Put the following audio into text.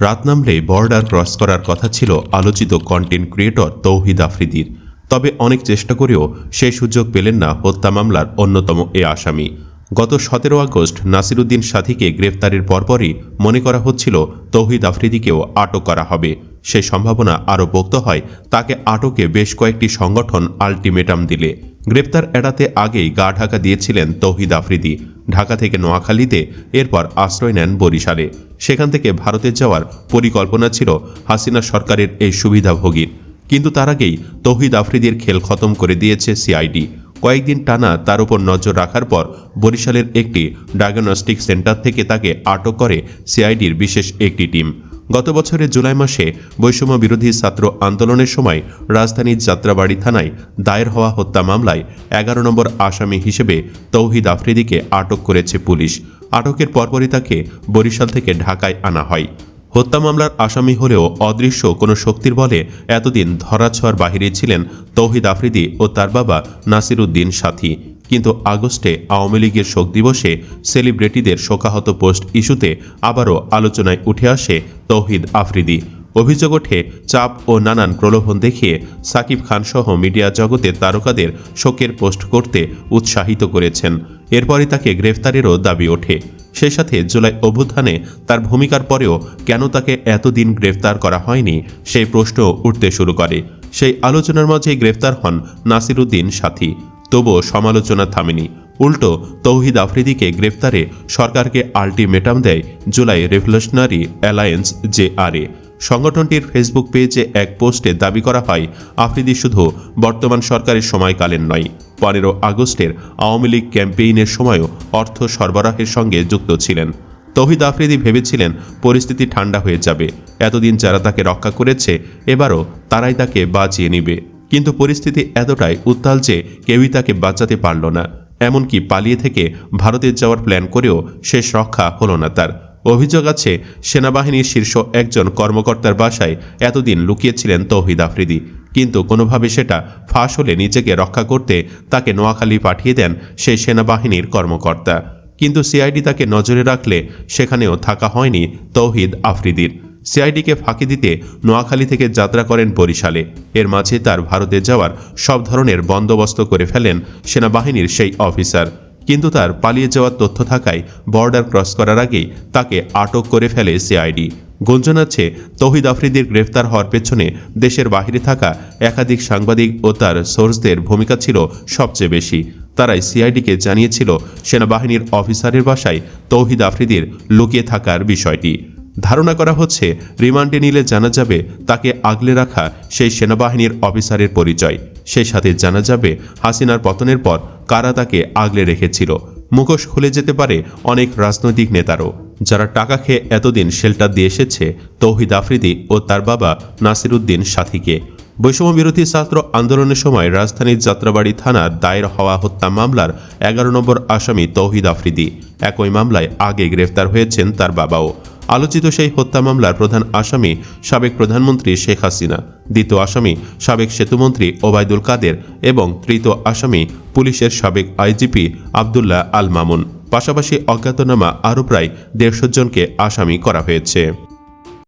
রাত নামলেই border cross করার কথা ছিল আলোচিত কন্টেন্ট ক্রিয়েটর তৌহিদ আফ্রিদির। তবে অনেক চেষ্টা করেও সেই সুযোগ পেলেন না হত্যা মামলার অন্যতম এ আসামি। গত সতেরো আগস্ট নাসিরুদ্দিন সাথীকে গ্রেফতারের পরপরই মনে করা হচ্ছিল তৌহিদ আফ্রিদিকেও আটক করা হবে। সেই সম্ভাবনা আরও পোক্ত হয়। তাকে আটকে বেশ কয়েকটি সংগঠন আলটিমেটাম দিলে। গ্রেপ্তার এড়াতে আগেই গা ঢাকা দিয়েছিলেন তৌহিদ আফ্রিদি। ঢাকা থেকে নোয়াখালীতে এরপর আশ্রয় নেন বরিশালে। সেখান থেকে ভারতে যাওয়ার পরিকল্পনা ছিল হাসিনা সরকারের এই সুবিধাভোগীর কিন্তু তার আগেই তৌহিদ আফ্রিদির খেল খতম করে দিয়েছে সিআইডি। কয়েকদিন টানা তার উপর নজর রাখার পর বরিশালের একটি ডায়াগনস্টিক সেন্টার থেকে তাকে আটক করে সিআইডির বিশেষ একটি টিম। গত বছরের জুলাই মাসে বৈষম্য বিরোধী ছাত্র আন্দোলনের সময় রাজধানীর যাত্রাবাড়ি থানায় দায়ের হওয়া হত্যা মামলায় এগারো নম্বর আসামি হিসেবে তৌহিদ আফ্রিদিকে আটক করেছে পুলিশ। আটকের পরপরই তাকে বরিশাল থেকে ঢাকায় আনা হয়। হত্যা মামলার আসামি হলেও অদৃশ্য কোনো শক্তির বলে এতদিন ধরাছোঁয়ার বাহিরে ছিলেন তৌহিদ আফ্রিদি ও তার বাবা নাসির উদ্দিন সাথী। কিন্তু আগস্টে আওয়ামী লীগের শোক দিবসে সেলিব্রিটিদের শোকাহত পোস্ট ইস্যুতে আবারও আলোচনায় উঠে আসে তৌহিদ আফ্রিদি। অভিযোগ ওঠে, চাপ ও নানান প্রলোভন দেখিয়ে সাকিব খান সহ মিডিয়া জগতের তারকাদের শোকের পোস্ট করতে উৎসাহিত করেছেন। এরপরই তাকে গ্রেফতারেরও দাবি ওঠে। সে সাথে জুলাই অভ্যুত্থানে তার ভূমিকার পরেও কেন তাকে এতদিন গ্রেফতার করা হয়নি, সেই প্রশ্ন উঠতে শুরু করে। সেই আলোচনার মাঝেই গ্রেফতার হন নাসিরুদ্দিন সাথী। তবুও সমালোচনা থামেনি। উল্টো, তৌহিদ আফ্রিদিকে গ্রেফতারে সরকারকে আলটিমেটাম দেয় July revolutionary alliance J R A সংগঠনটির ফেসবুক পেজে এক পোস্টে দাবি করা হয়, আফ্রিদি শুধু বর্তমান সরকারের সময়কালের নয়, পনেরো আগস্টের আওয়ামী লীগ ক্যাম্পেইনের সময়ও অর্থ সরবরাহের সঙ্গে যুক্ত ছিলেন। তৌহিদ আফ্রিদি ভেবেছিলেন পরিস্থিতি ঠান্ডা হয়ে যাবে, এতদিন যারা তাকে রক্ষা করেছে, এবারও তারাই তাকে বাঁচিয়ে নিবে। কিন্তু পরিস্থিতি এতটাই উত্তাল যে কেউই তাকে বাঁচাতে পারল না। এমনকি পালিয়ে থেকে ভারতে যাওয়ার প্ল্যান করেও শেষ রক্ষা হলো না তার। অভিযোগ আছে, সেনাবাহিনীর শীর্ষ একজন কর্মকর্তার বাসায় এতদিন লুকিয়েছিলেন তৌহিদ আফ্রিদি। কিন্তু কোনোভাবে সেটা ফাঁস হলে নিজেকে রক্ষা করতে তাকে নোয়াখালী পাঠিয়ে দেন সেই সেনাবাহিনীর কর্মকর্তা। কিন্তু সিআইডি তাকে নজরে রাখলে সেখানেও থাকা হয়নি তৌহিদ আফ্রিদির। সিআইডিকে ফাঁকি দিতে নোয়াখালী থেকে যাত্রা করেন বরিশালে। এর মাঝে তার ভারতে যাওয়ার সব ধরনের বন্দোবস্ত করে ফেলেন সেনাবাহিনীর সেই অফিসার। কিন্তু তার পালিয়ে যাওয়ার তথ্য থাকায় বর্ডার ক্রস করার আগেই তাকে আটক করে ফেলে সিআইডি। গুঞ্জন আছে, তৌহিদ আফ্রিদির গ্রেফতার হওয়ার পেছনে দেশের বাহিরে থাকা একাধিক সাংবাদিক ও তার সোর্সদের ভূমিকা ছিল সবচেয়ে বেশি। তারাই সিআইডিকে জানিয়েছিল, সেনাবাহিনীর অফিসারের বাসায় তৌহিদ আফ্রিদির লুকিয়ে থাকার বিষয়টি। ধারণা করা হচ্ছে, রিমান্ডে নিলে জানা যাবে তাকে আগলে রাখা সেই সেনাবাহিনীর অফিসারের পরিচয়। সেই সাথে জানা যাবে হাসিনার পতনের পর কারা তাকে আগলে রেখেছিল। মুখোশ খুলে যেতে পারে অনেক রাজনৈতিক নেতারও। যারা টাকা খেয়ে এতদিন শেল্টার দিয়ে এসেছে, তৌহিদ আফ্রিদি ও তার বাবা নাসির উদ্দিন সাথীকে। বৈষম্য বিরোধী ছাত্র আন্দোলনের সময় রাজধানীর যাত্রাবাড়ি থানার দায়ের হওয়া হত্যা মামলার এগারো নম্বর আসামি তৌহিদ আফ্রিদি। একই মামলায় আগে গ্রেফতার হয়েছেন তার বাবাও। আলোচিত সেই হত্যা মামলার প্রধান আসামি সাবেক প্রধানমন্ত্রী শেখ হাসিনা, দ্বিতীয় আসামি সাবেক সেতুমন্ত্রী ওবায়দুল কাদের এবং তৃতীয় আসামি পুলিশের সাবেক আইজিপি আবদুল্লাহ আল মামুন। পাশাপাশি অজ্ঞাতনামা আরও প্রায় দেড়শো জনকে আসামি করা হয়েছে।